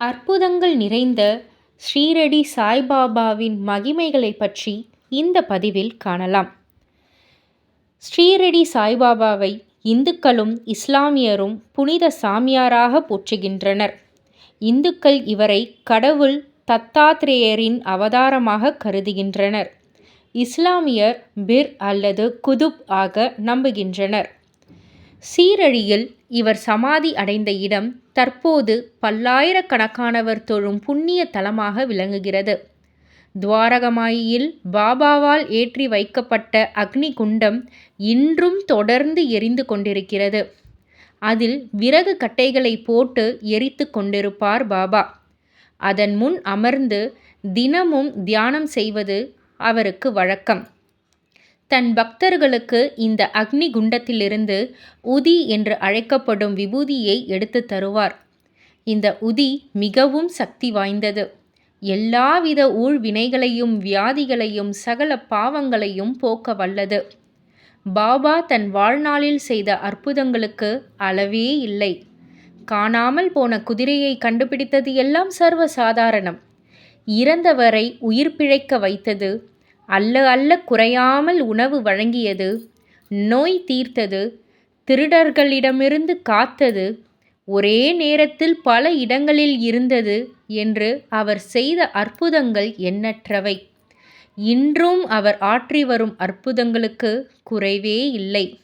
அற்புதங்கள் நிறைந்த ஸ்ரீரடி சாய்பாபாவின் மகிமைகளை பற்றி இந்த பதிவில் காணலாம். ஸ்ரீரடி சாய்பாபாவை இந்துக்களும் இஸ்லாமியரும் புனித சாமியாராக போற்றுகின்றனர். இந்துக்கள் இவரை கடவுள் தத்தாத்ரேயரின் அவதாரமாக கருதுகின்றனர். இஸ்லாமியர் பிர் அல்லது குதுப் ஆக நம்புகின்றனர். சீரழியில் இவர் சமாதி அடைந்த இடம் தற்போது பல்லாயிரக்கணக்கானவர் தொழும் புண்ணிய தலமாக விளங்குகிறது. துவாரகமாயியில் பாபாவால் ஏற்றி வைக்கப்பட்ட அக்னி குண்டம் இன்றும் தொடர்ந்து எரிந்து கொண்டிருக்கிறது. அதில் விறகு கட்டைகளை போட்டு எரித்து கொண்டிருப்பார் பாபா. அதன் முன் அமர்ந்து தினமும் தியானம் செய்வது அவருக்கு வழக்கம். தன் பக்தர்களுக்கு இந்த அக்னி குண்டத்திலிருந்து உதி என்று அழைக்கப்படும் விபூதியை எடுத்து தருவார். இந்த உதி மிகவும் சக்தி வாய்ந்தது. எல்லாவித ஊழ்வினைகளையும் வியாதிகளையும் சகல பாவங்களையும் போக்க வல்லது. பாபா தன் வாழ்நாளில் செய்த அற்புதங்களுக்கு அளவே இல்லை. காணாமல் போன குதிரையை கண்டுபிடித்தது எல்லாம் சர்வசாதாரணம். இறந்தவரை உயிர் பிழைக்க வைத்தது அல்ல அல்ல குறையாமல் உணவு வழங்கியது. நோய் தீர்த்தது. திருடர்களிடமிருந்து காத்தது. ஒரே நேரத்தில் பல இடங்களில் இருந்தது என்று அவர் செய்த அற்புதங்கள் எண்ணற்றவை. இன்றும் அவர் ஆற்றி வரும் அற்புதங்களுக்கு குறைவே இல்லை.